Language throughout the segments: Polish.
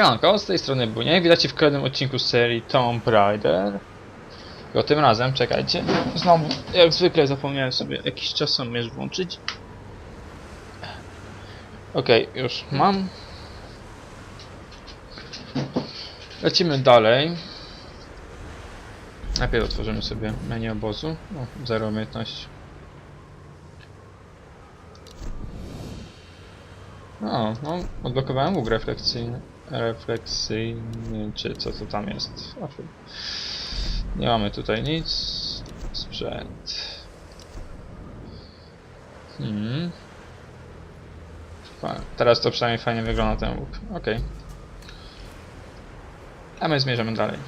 Siemanko, z tej strony Buniek. Witajcie w kolejnym odcinku z serii Tomb Raider. Tylko tym razem, czekajcie, znowu, jak zwykle zapomniałem sobie jakiś czasomierz włączyć. Okej, już mam. Lecimy dalej. Najpierw otworzymy sobie menu obozu. O, zero umiejętności. O, no, odblokowałem łuk refleksyjny. Refleksyjny, czy co to tam jest? Nie mamy tutaj nic. Sprzęt. Hmm. Teraz to przynajmniej fajnie wygląda ten łuk. Okej. A my zmierzamy dalej.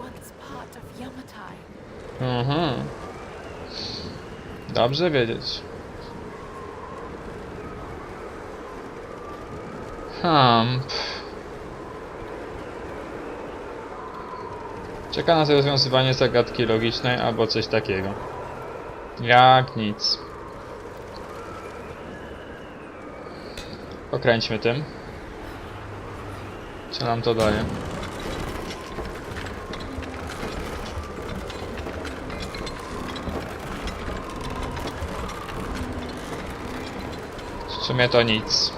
Once part of Yamatai. Mhm. Dobrze wiedzieć. Hmm. Czeka nas rozwiązywanie zagadki logicznej albo coś takiego. Jak nic. Pokręćmy tym. Co nam to daje? Sumie to nic.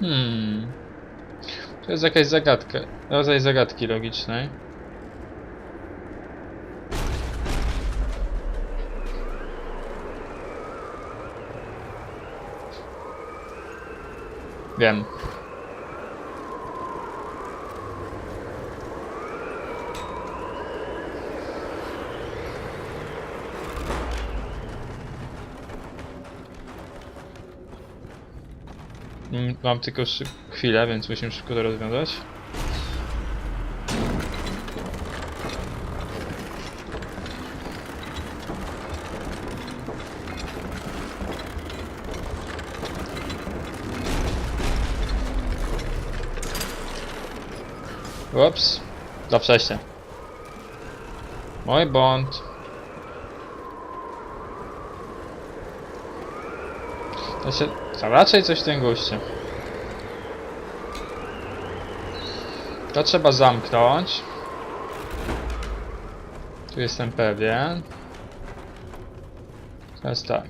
Hmm. To jest jakaś zagadka. Rodzaj zagadki logicznej. Wiem. Mm, Mam tylko chwilę, więc musimy szybko to rozwiązać. Ups, za wcześnie. Mój błąd. To się... To raczej coś w tym guście. To trzeba zamknąć. Tu jestem pewien. Teraz tak.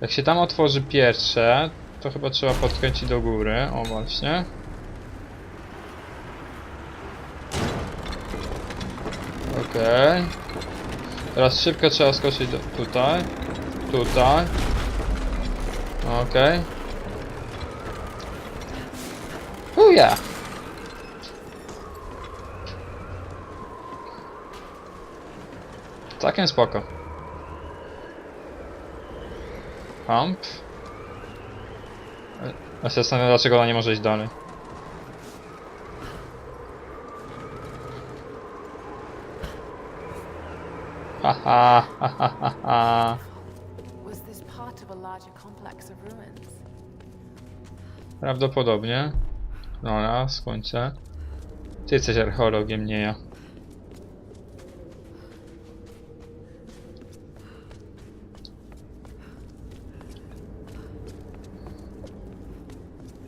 Jak się tam otworzy pierwsze, to chyba trzeba podkręcić do góry. O właśnie. Okej. Teraz szybko trzeba skoczyć do, tutaj. Tutaj. Okej. Okay. ja. Całkiem spoko. Pump. Ja się zastanawiam, dlaczego ona nie może iść dalej. Was this part of a larger complex of ruins? Prawdopodobnie. Dobra, skończę. Ty jesteś archeologiem, nie ja.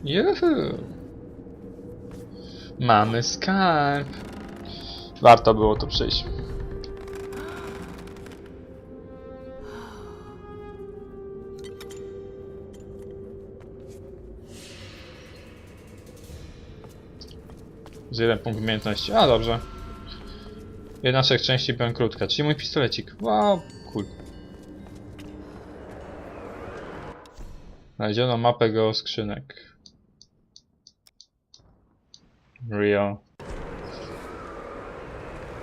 Juhu! Mamy skarb. Warto było tu przyjść. Z jeden punkt umiejętności. A dobrze. Jedna z trzech części byłem krótka, czyli mój pistolecik. Wow, cool. Znaleziono mapę geoskrzynek. Real.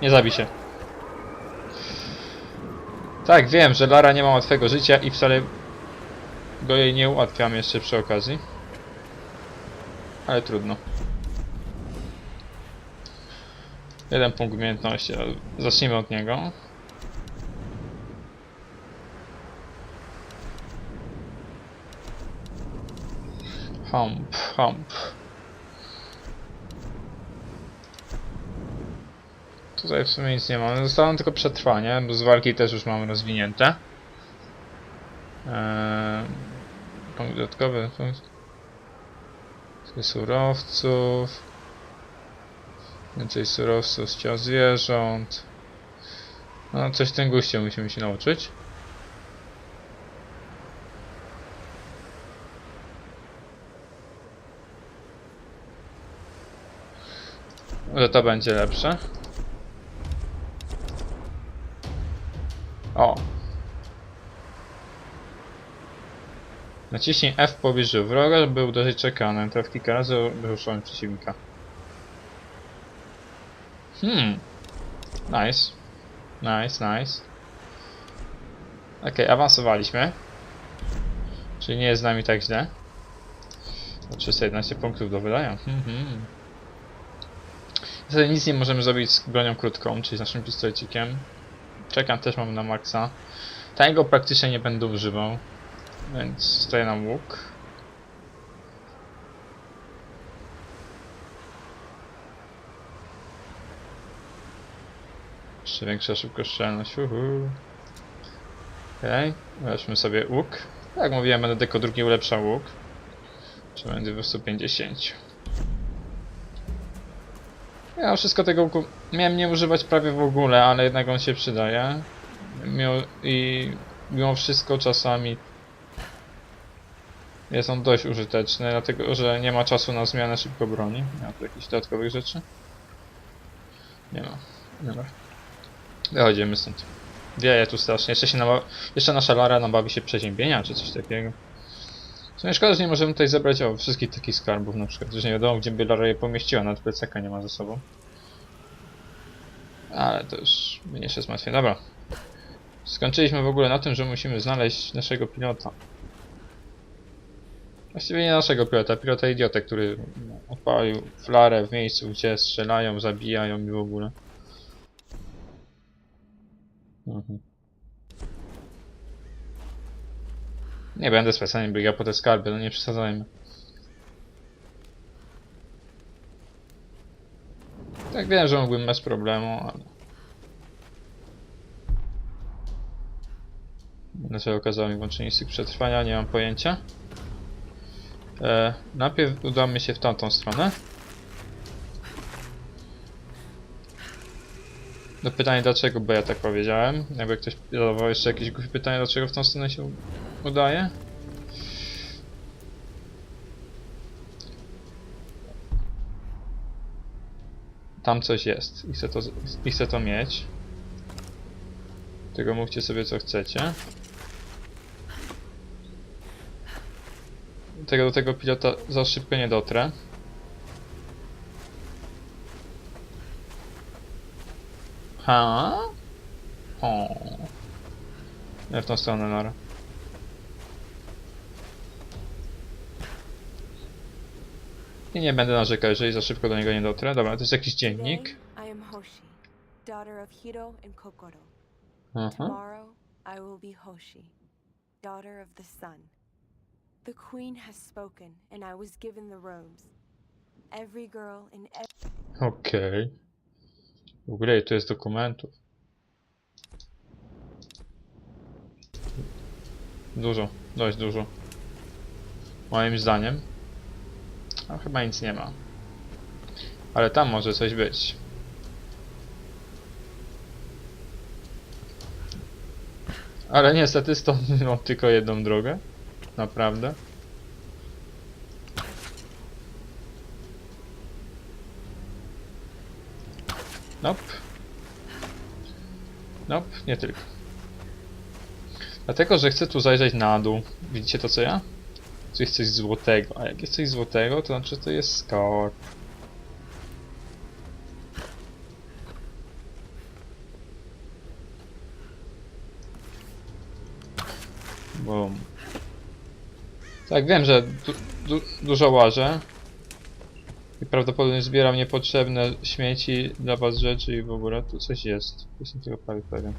Nie zabij się. Tak, wiem, że Lara nie ma łatwego życia i wcale go jej nie ułatwiam jeszcze przy okazji. Ale trudno. Jeden punkt umiejętności, zacznijmy od niego. Hump, hump. Tutaj w sumie nic nie mamy. Zostało tylko przetrwanie, bo z walki też już mamy rozwinięte. Eee, punkt dodatkowy. Punkt surowców. Więcej surowców z ciał zwierząt. No, coś tym guście musimy się nauczyć. Że to będzie lepsze. O. Naciśnij F w pobliżu wroga, żeby uderzyć czekanem. Traf kilka razy wyruszony przeciwnika. Hmm. Nice. Nice, nice. Okej, awansowaliśmy. Czyli nie jest z nami tak źle. O 311 punktów do wydania. Mhm. Wtedy nic nie możemy zrobić z bronią krótką, czyli z naszym pistolecikiem. Czekam też mam na maksa. Tego praktycznie nie będę używał. Więc stoję na łuk. Jeszcze większa szybkostrzelność. Uhu. Okej, weźmy sobie łuk. Jak mówiłem, będę tylko drugi ulepszał łuk. Czy będzie w 150. Ja wszystko tego łuku miałem nie używać prawie w ogóle, ale jednak on się przydaje. I mimo wszystko czasami jest on dość użyteczny, dlatego że nie ma czasu na zmianę szybko broni. Ma tu jakichś dodatkowych rzeczy? Nie ma. Ma. Wychodzimy stąd. Wieje tu strasznie. Jeszcze, się jeszcze nasza Lara nabawi się przeziębienia czy coś takiego. W sumie szkoda, że nie możemy tutaj zebrać o, wszystkich takich skarbów na przykład. Że nie wiadomo gdzie by Lara je pomieściła, nawet plecaka nie ma ze sobą. Ale to już mniejsze zmartwienie. Dobra. Skończyliśmy w ogóle na tym, że musimy znaleźć naszego pilota. Właściwie nie naszego pilota, pilota idiotę, który odpalił flarę w miejscu, gdzie strzelają, zabijają i w ogóle. Mhm. Nie będę specjalnie biegał po te skarby, no nie przesadzajmy. Tak wiem, że mógłbym bez problemu, ale... Dlaczego okazało mi włączenie styk przetrwania, nie mam pojęcia. E, najpierw udamy się w tamtą stronę. Do pytania dlaczego, bo ja tak powiedziałem. Jakby ktoś zadawał jeszcze jakieś głupie pytanie, dlaczego w tą stronę się udaje. Tam coś jest i chcę to, i chcę to mieć. Tego mówcie sobie co chcecie. Tego do tego pilota za szybko nie dotrę. Ha? O. Nie w tą stronę, Nora. I nie będę narzekał, jeżeli za szybko do niego nie dotrę. Dobra, to jest jakiś dziennik. Today, I am Hoshi, daughter of Hiro and Kokoro. Aha. Tomorrow, I will be Hoshi, daughter of the sun. The queen has spoken, and I was given the robes. Every girl in every Okej. W ogóle tu jest dokumentów? Dużo, dość dużo. Moim zdaniem. Chyba nic nie ma. Ale tam może coś być. Ale niestety stąd mam tylko jedną drogę. Naprawdę. Nope. Nope, nie tylko. Dlatego, że chcę tu zajrzeć na dół. Widzicie to co ja? Tu jest coś złotego, a jak jest coś złotego, to znaczy to jest skarb. Boom. Tak, wiem, że du du dużo łażę. I prawdopodobnie zbieram niepotrzebne śmieci dla was rzeczy i w ogóle tu coś jest. Jestem tego prawie pewien.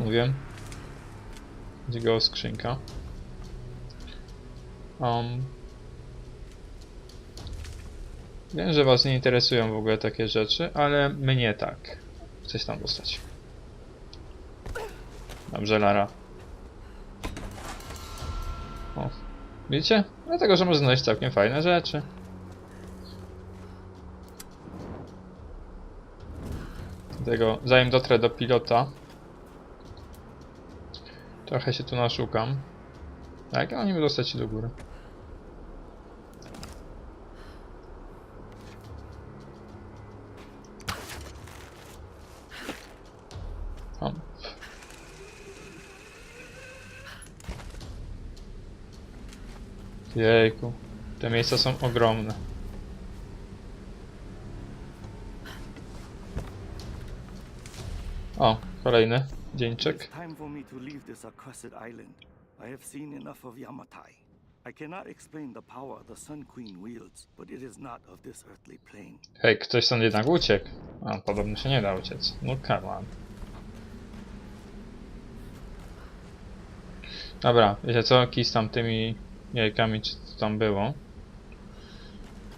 Mówiłem. Gdzie go skrzynka. Um, wiem, że was nie interesują w ogóle takie rzeczy, ale mnie tak. Chcesz tam dostać. Dobrze, Lara. O, widzicie? Dlatego, że można znaleźć całkiem fajne rzeczy. Dlatego, zanim dotrę do pilota, trochę się tu naszukam. A jak oni dostać się do góry? O. Jejku, te miejsca są ogromne. O, kolejny dzieńczek. It's time for me to leave this accursed island. I have seen enough of Yamatai. I cannot explain the power the Sun Queen wields, but it is not of this earthly plane. Hej, ktoś stąd jednak uciekł. A, podobno się nie da uciec. No come on. Dobra, wiecie co? Kij z tamtymi jajkami, czy co tam było.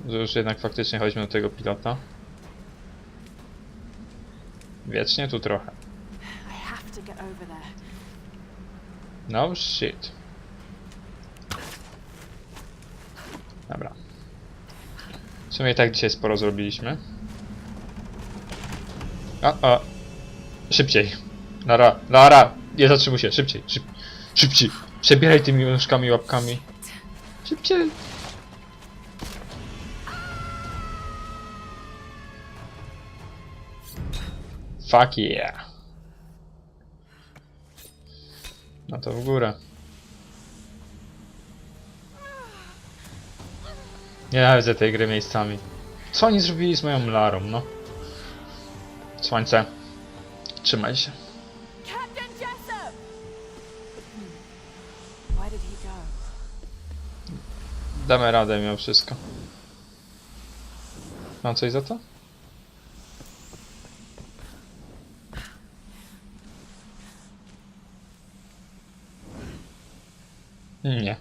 Że już jednak faktycznie chodźmy do tego pilota. Wiecznie tu trochę. No shit. Dobra. W sumie tak dzisiaj sporo zrobiliśmy. O, o. Szybciej. Lara, Lara! Nie zatrzymuj się, szybciej, szyb, szybciej. Przebieraj tymi nóżkami łapkami. Szybciej. Fuck yeah. No to w górę. Nienawidzę tej gry miejscami. Co oni zrobili z moją Larą, no? Słońce. Trzymaj się. Damy radę mimo wszystko. Mam coś za to? Nie.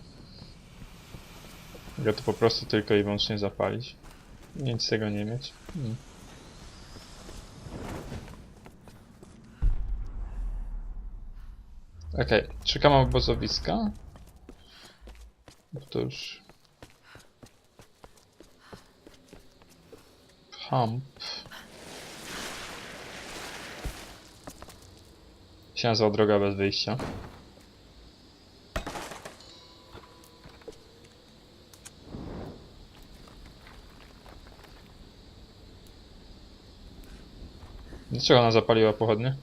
Mogę to po prostu tylko i wyłącznie zapalić. Nic z tego nie mieć. Hmm. Okej, szukam obozowiska. To już Pump. Się nazywa droga bez wyjścia. Dlaczego ona zapaliła pochodnie?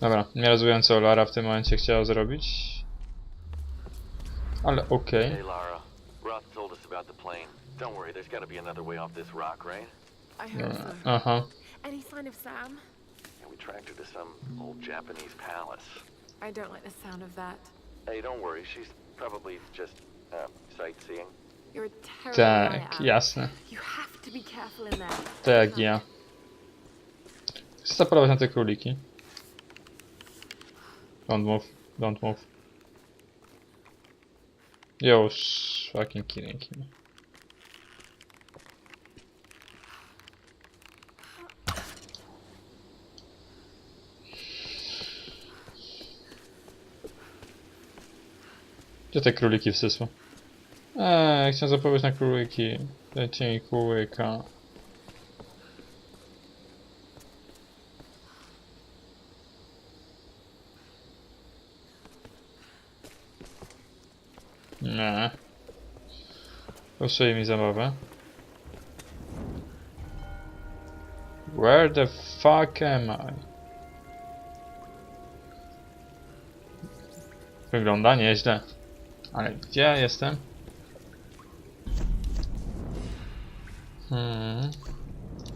Dobra, nie rozumiem co Lara w tym momencie chciała zrobić. Ale okej. Hey, Lara. Roth told us about the plane. Don't worry, there's gotta be another way off this rock, right? I hope so. Aha. Any sign of Sam? And we tracked her to some old Japanese palace. I don't like the sound of that. Hey, don't worry, she's probably just uh, sightseeing. Tak, jasne. Tak ja. Zapolować na te króliki. Don't move, don't move. Już, fucking killing him. Gdzie te króliki wsysły? Eee, chciałem zapowiedzieć na króliki. Dajcie mi kółka. Nie. Psuje mi zabawę. Where the fuck am I? Wygląda nieźle. Ale gdzie jestem? Hmm.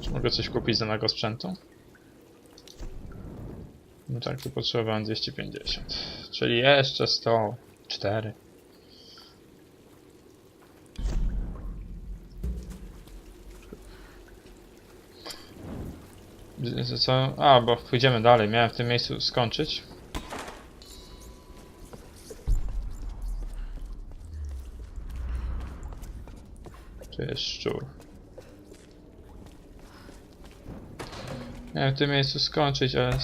Czy mogę coś kupić z danego sprzętu? No tak, tu potrzebowałem 250. Czyli jeszcze 104. Co? A, bo pójdziemy dalej. Miałem w tym miejscu skończyć. To jest szczur. Miałem w tym miejscu skończyć, ale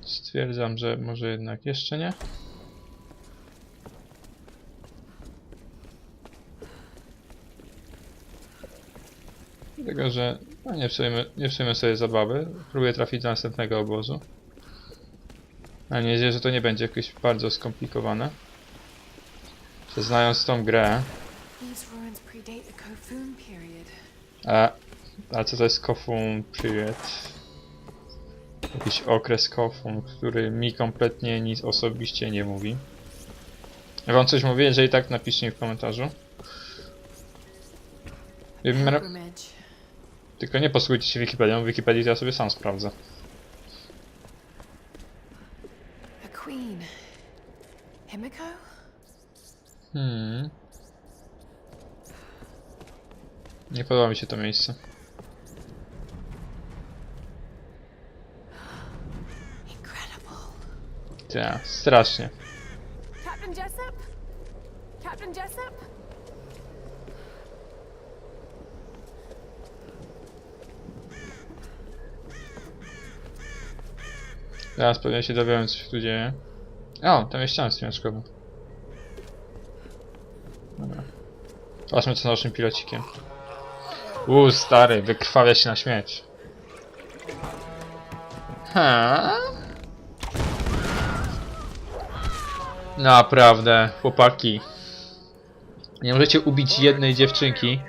stwierdzam, że może jednak jeszcze nie. Dlatego, że no nie, psujmy, nie psujmy sobie zabawy. Próbuję trafić do następnego obozu. Mam nadzieję, że to nie będzie jakieś bardzo skomplikowane. Znając tą grę, a, a co to jest Kofun Period? Jakiś okres Kofun, który mi kompletnie nic osobiście nie mówi. Wam coś mówi, jeżeli tak napiszcie mi w komentarzu. Tylko nie posługujcie się Wikipedią, w Wikipedii to ja sobie sam sprawdzę. Hmm. Nie podoba mi się to miejsce. Tak, strasznie. Captain Jessup? Captain Jessup? Teraz pewnie się dowiemy co się tu dzieje. O, tam jest ściana strzeleczkowa. Dobra. Zobaczmy co z naszym pilocikiem. Uuu, stary, wykrwawia się na śmierć. Ha? Naprawdę, chłopaki. Nie możecie ubić jednej dziewczynki.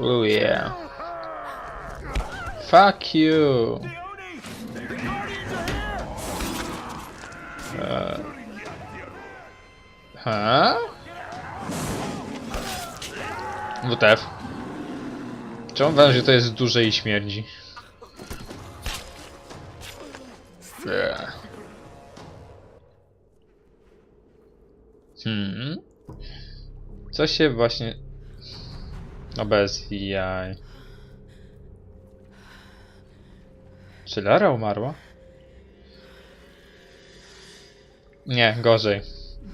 Oh yeah. Fuck you. Uh, huh? WTF. Czemu uważam, że to jest duże i śmierdzi? Hmm. Co się właśnie... No bez jaj. Czy Lara umarła? Nie, gorzej.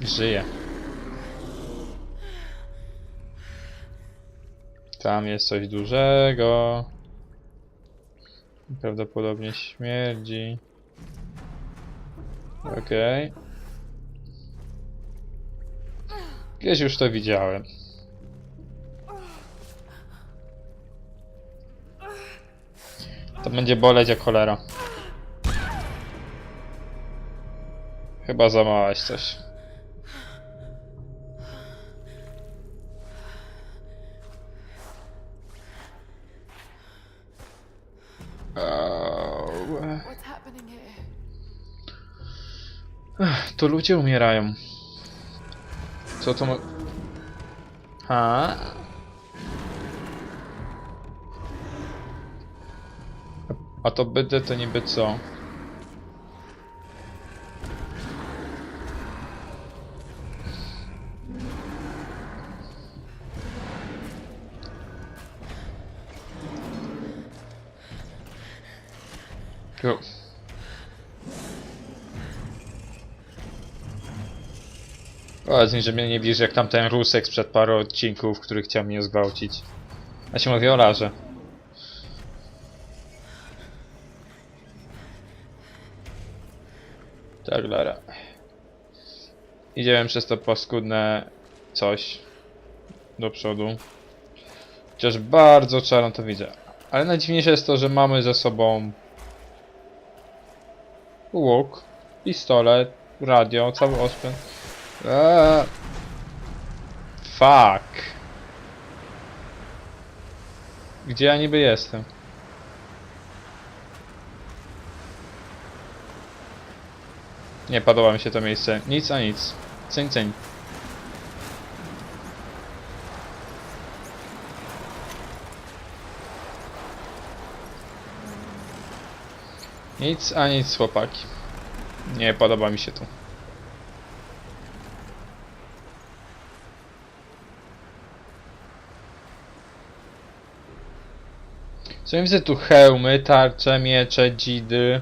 Żyje. Tam jest coś dużego. Prawdopodobnie śmierdzi. Okej. Gdzieś już to widziałem. To będzie boleć jak cholera. Chyba zamałaś coś. Au. To ludzie umierają. Co to mo... Ha? A to będę to niby co? Powiedz mi, że mnie nie bierze jak tamten Rusek sprzed paru odcinków, który chciał mnie zgwałcić. Ja się mówię o Larze. Tak, Lara. Idziemy przez to paskudne coś do przodu. Chociaż bardzo czarno to widzę. Ale najdziwniejsze jest to, że mamy ze sobą łuk, pistolet, radio, cały ospęd. Eee. Fuck. Gdzie ja niby jestem? Nie podoba mi się to miejsce. Nic a nic. Cyń, cyń. Nic a nic, chłopaki. Nie podoba mi się tu. Co ja widzę tu hełmy, tarcze, miecze, dzidy.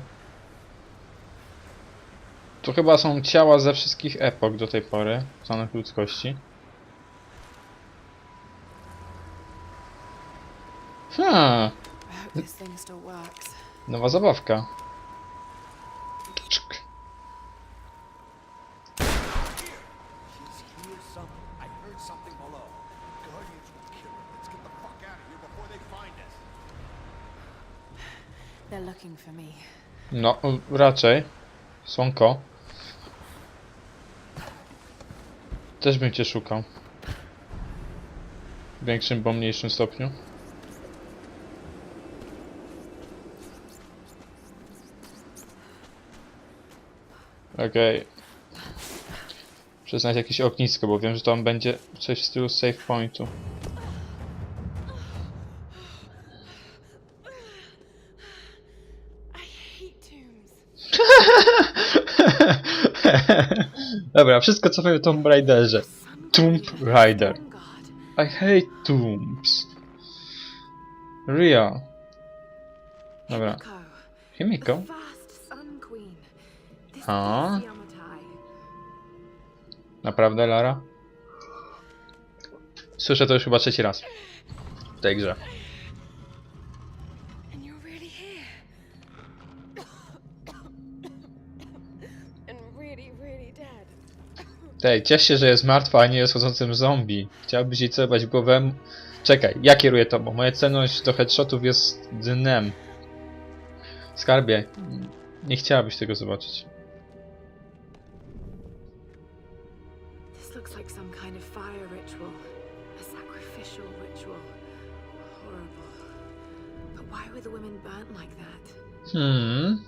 To chyba są ciała ze wszystkich epok do tej pory, znanych ludzkości. Hmm, nowa zabawka. No, raczej. Słonko. Też bym cię szukał. W większym bo mniejszym stopniu. Okej. Przyznać jakieś ognisko, bo wiem, że tam będzie coś w stylu save pointu. I hate tombs. Dobra, wszystko co o Tomb Raiderze. Tomb Raider. I hate tombs. Real. Dobra. Himiko, Yamatai. Naprawdę, Lara? Słyszę to już chyba trzeci raz. W tej grze. Tej, ciesz się, że jest martwa, a nie jest chodzącym zombie. Chciałbyś jej celować głowę? Czekaj, ja kieruję tobą. Moja celność do headshotów jest dnem. Skarbie, nie chciałabyś tego zobaczyć. This looks like some kind of fire ritual. A sacrificial ritual. Horrible. But why were the women burnt like that? Hmm.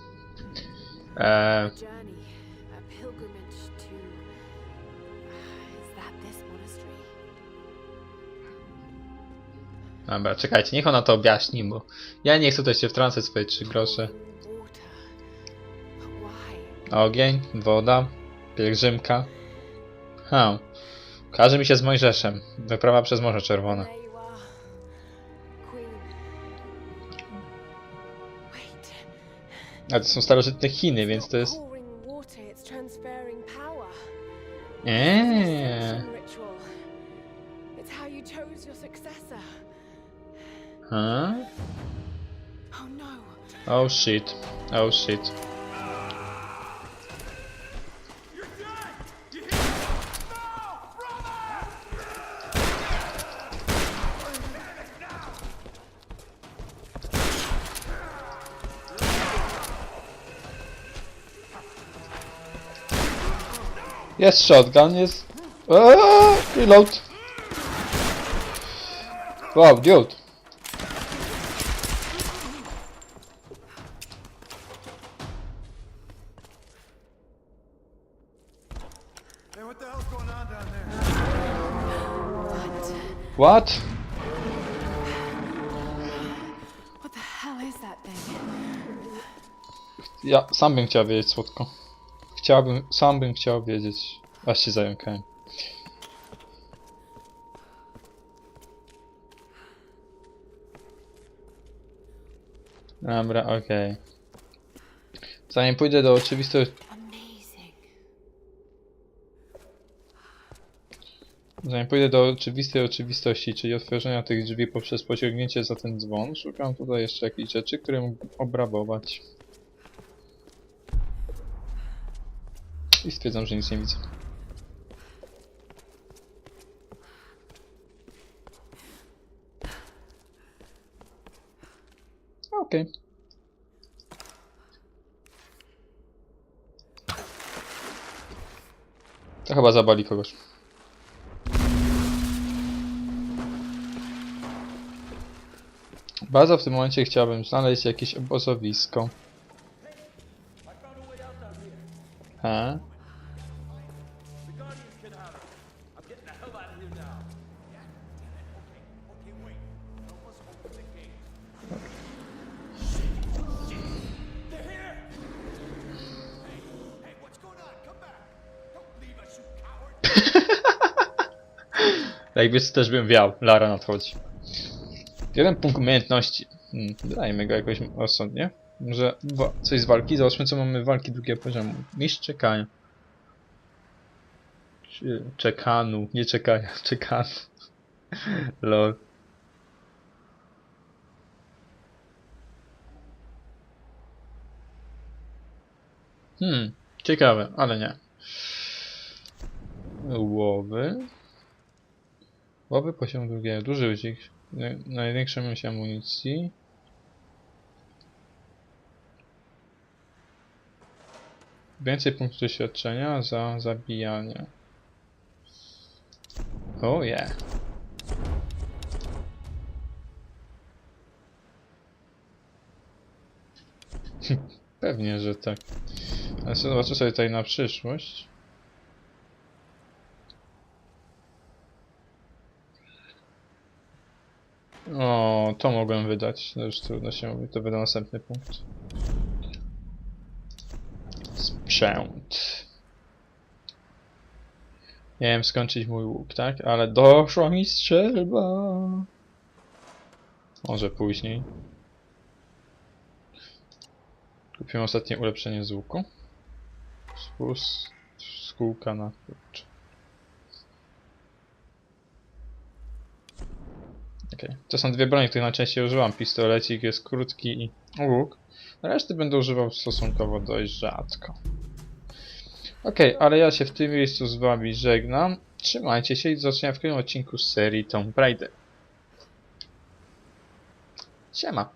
Eee, dobra, czekajcie, niech ona to objaśni, bo ja nie chcę tutaj się wtrącać swoje trzy grosze. Ogień, woda, pielgrzymka. Ha. Każe mi się z Mojżeszem. Wyprawa przez Morze Czerwone. A to są starożytne Chiny, więc to jest... Eee. Ha? Oh no. Oh shit. Oh shit. Jest shotgun, jest... Eee, ah, reload! Wow, dude! Thing? Ja sam bym chciał wiedzieć, słodko. Chciałbym, sam bym chciał wiedzieć. Aż się zająkałem. Dobra, okej. Zanim pójdę do oczywistej, zanim pójdę do oczywistej oczywistości, czyli otworzenia tych drzwi poprzez pociągnięcie za ten dzwon, szukam tutaj jeszcze jakichś rzeczy, które mógłbym obrabować. I stwierdzam, że nic nie widzę. Okej. To chyba zabali kogoś. Bardzo w tym momencie chciałbym znaleźć jakieś obozowisko. Coward. Jakby też bym wiał, Lara nadchodzi. Jeden punkt umiejętności. Hmm, dajmy go jakoś rozsądnie. Może coś z walki? Zobaczmy co mamy walki drugiego poziomu. Mistrz czekania. Czekanu, nie czekania, czekanu. Lol. Hmm, ciekawe, ale nie. Łowy. Łowy poziom drugiego. Duży udźwig. Naj- Największa ilość amunicji. Więcej punktów doświadczenia za zabijanie. Oh yeah. Pewnie, że tak. Ale zobaczę sobie tutaj na przyszłość. O, to mogłem wydać. No już trudno się mówi, to wyda następny punkt. Sprzęt. Miałem skończyć mój łuk, tak? Ale doszła mi strzelba. Może później. Kupiłem ostatnie ulepszenie z łuku. Spus... Skółka na kurczę. Okej. To są dwie broni, których najczęściej używam. Pistolecik jest krótki i łuk. Reszty będę używał stosunkowo dość rzadko. Okej, ale ja się w tym miejscu z wami żegnam. Trzymajcie się i do zobaczenia w kolejnym odcinku serii Tomb Raider. Siema.